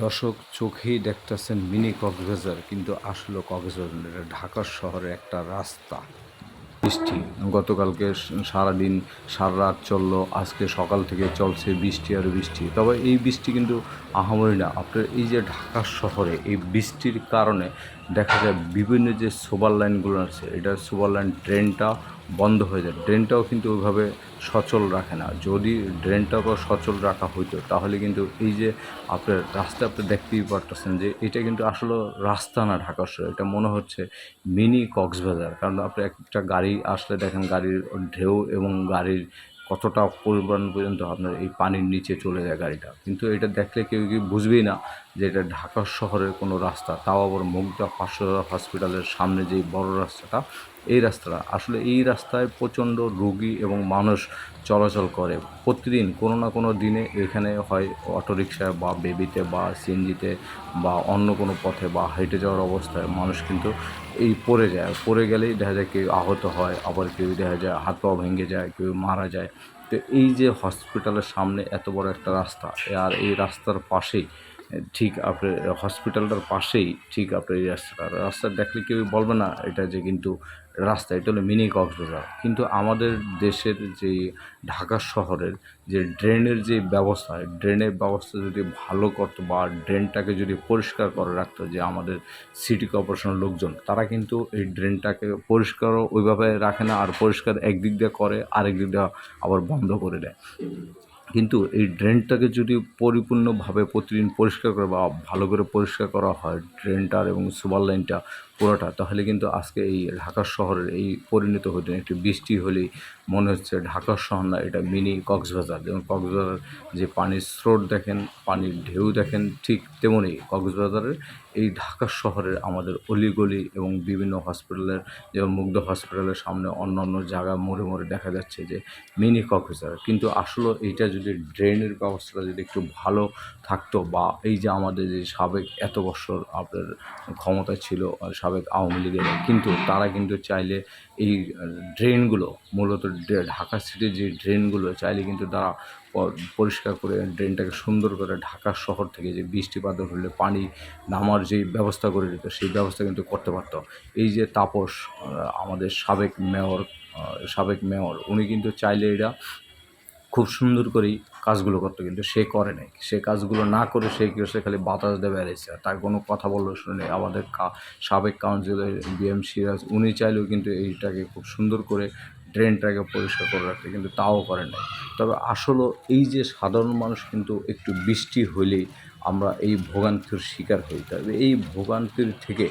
দর্শক চোখেই দেখতেছেন মিনি কক্সবাজার, কিন্তু আসলে কক্সবাজার এটা ঢাকা শহরে একটা রাস্তা। বৃষ্টি, গতকালকে সারাদিন সারা রাত চলল, আজকে সকাল থেকে চলছে বৃষ্টি আর বৃষ্টি। তবে এই বৃষ্টি কিন্তু আহামরি না। আপনার এই যে ঢাকা শহরে এই বৃষ্টির কারণে দেখা যায় বিভিন্ন যে সুপার লাইনগুলো আছে এটা সুপার লাইন ড্রেনটা বন্ধ হয়ে যায়। ড্রেনটাও কিন্তু ওইভাবে সচল রাখে না। যদি ড্রেনটাকেও সচল রাখা হইতো, তাহলে কিন্তু এই যে আপনার রাস্তা আপনি দেখতেই পারতেছেন যে এটা কিন্তু আসলে রাস্তা না ঢাকা শহর। এটা মনে হচ্ছে মিনি কক্সবাজার। কারণ আপনি একটা গাড়ি আসলে দেখেন, গাড়ির ঢেউ এবং গাড়ির কতটা পরিমাণ পর্যন্ত আপনার এই পানির নিচে চলে যায় গাড়িটা। কিন্তু এটা দেখলে কেউ কি বুঝবেই না যে এটা ঢাকা শহরের কোনো রাস্তা, তাও আবার মুগদা পাঁচশো হসপিটালের সামনে যে বড় রাস্তাটা, এই রাস্তাটা, আসলে এই রাস্তায় প্রচণ্ড রোগী এবং মানুষ চলাচল করে। প্রতিদিন কোনো না কোনো দিনে এখানে হয় অটোরিকশায় বা বেবিতে বা সিএনজিতে বা অন্য কোনো পথে বা হেঁটে যাওয়ার অবস্থায় মানুষ কিন্তু এই পড়ে যায়। পড়ে গেলেই দেখা যায় কেউ আহত হয়, আবার কেউ দেখা যায় হাত পা ভেঙে যায়, কেউ মারা যায়। তো এই যে হসপিটালের সামনে এত বড় একটা রাস্তা, আর এই রাস্তার পাশেই ঠিক আপনার হসপিটালটার পাশেই ঠিক আপনার এই রাস্তাটা। রাস্তা দেখলে কেউ বলবে না, এটা যে কিন্তু রাস্তা, এটা হলো মিনি কক্সবাজার। কিন্তু আমাদের দেশের যে ঢাকা শহরের যে ড্রেনের যে ব্যবস্থা, ড্রেনের ব্যবস্থা যদি ভালো করতো বা ড্রেনটাকে যদি পরিষ্কার করে রাখতো যে আমাদের সিটি কর্পোরেশনের লোকজন, তারা কিন্তু এই ড্রেনটাকে পরিষ্কারও ওইভাবে রাখে না আর পরিষ্কার একদিক দিয়ে করে আরেক দিক দিয়ে আবার বন্ধ করে দেয়। কিন্তু এই ড্রেনটাকে যদি পরিপূর্ণভাবে প্রতিদিন পরিষ্কার করে বা ভালো করে পরিষ্কার করা হয় ড্রেনটার এবং সুপার লাইনটা পুরোটা, তাহলে কিন্তু আজকে এই ঢাকা শহরের এই পরিণত হতো। একটু বৃষ্টি হলেই মনে হচ্ছে ঢাকা শহর না, এটা মিনি কক্সবাজার যেমন কক্সবাজার যে পানির স্রোত দেখেন, পানির ঢেউ দেখেন, ঠিক তেমনই কক্সবাজারের এই ঢাকা শহরের আমাদের অলিগলি এবং বিভিন্ন হসপিটালের যেমন মুগ্ধ হসপিটালের সামনে অন্য অন্য জায়গা মোড়ে মোড়ে দেখা যাচ্ছে যে মিনি কক্সবাজার কিন্তু আসলে এইটা যদি ড্রেনের ব্যবস্থাটা যদি একটু ভালো থাকতো বা এই যে আমাদের যে সাবেক এত বছর আপনার ক্ষমতা ছিল সাবেক আওয়ামী লীগের, কিন্তু তারা কিন্তু চাইলে এই ড্রেনগুলো মূলত ঢাকা সিটির যে ড্রেনগুলো চাইলে কিন্তু তারা পরিষ্কার করে ড্রেনটাকে সুন্দর করে ঢাকা শহর থেকে যে বৃষ্টিপাত হলে পানি নামার যে ব্যবস্থা করে দিত, সেই ব্যবস্থা কিন্তু করতে পারতো। এই যে তাপস আমাদের সাবেক মেয়র সাবেক মেয়র, উনি কিন্তু চাইলে এটা খুব সুন্দর করেই কাজগুলো করতো, কিন্তু সে করে নাই। সে কাজগুলো না করে সে কি করছে, খালি বাতাস দিয়ে বেড়েছে তার কোনো কথা বলল শুনে আমাদের সাবেক কাউন্সিলর বি এম সিরাজ, উনি চাইলেও কিন্তু এইটাকে খুব সুন্দর করে ড্রেনটাকে পরিষ্কার করে রাখতে, কিন্তু তাও করে নাই। তবে আসলে এই যে সাধারণ মানুষ কিন্তু একটু বৃষ্টি হলেই আমরা এই ভোগান্তির শিকার হই। তবে এই ভোগান্তির থেকে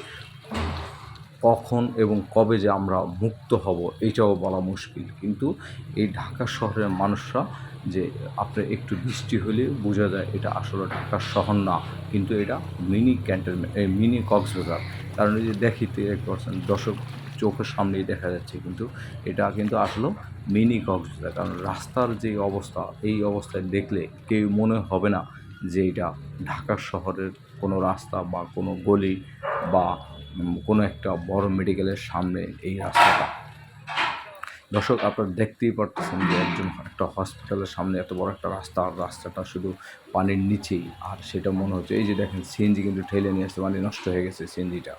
কখন এবং কবে যে আমরা মুক্ত হব, এইটাও বলা মুশকিল। কিন্তু এই ঢাকা শহরের মানুষরা যে আপনার একটু বৃষ্টি হলে বোঝা যায় এটা আসলে ঢাকা শহর না, কিন্তু এটা মিনি ক্যান্টনমেন্ট মিনি কক্সবাজার। কারণ এই যে দেখিতে এক পার্সেন্ট দর্শক চোখের সামনেই দেখা যাচ্ছে, কিন্তু এটা কিন্তু আসলে মিনি কক্সবাজার। কারণ রাস্তার যে অবস্থা, এই অবস্থায় দেখলে কেউ মনে হবে না যে এটা ঢাকা শহরের কোনো রাস্তা বা কোনো গলি বা কোনো একটা বড় মেডিকেলের সামনে এই রাস্তাটা। দর্শক, আপনারা দেখতেই পারতেছেন যে একজন একটা হসপিটালের সামনে এত বড় একটা রাস্তা, আর রাস্তাটা শুধু পানির নিচেই। আর সেটা মনে হচ্ছে, এই যে দেখেন সিএনজি কিন্তু ঠেলে নিয়ে আসছে মানে নষ্ট হয়ে গেছে সিএনজিটা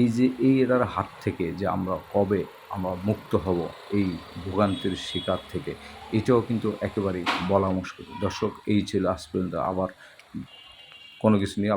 এই যে এই এটার হাত থেকে যে আমরা কবে আমরা মুক্ত হব, এই ভোগান্তির শিকার থেকে, এটাও কিন্তু একেবারেই বলা মুশকিল। দর্শক, এই ছিল আজ পর্যন্ত। আবার কোনো কিছু নিয়ে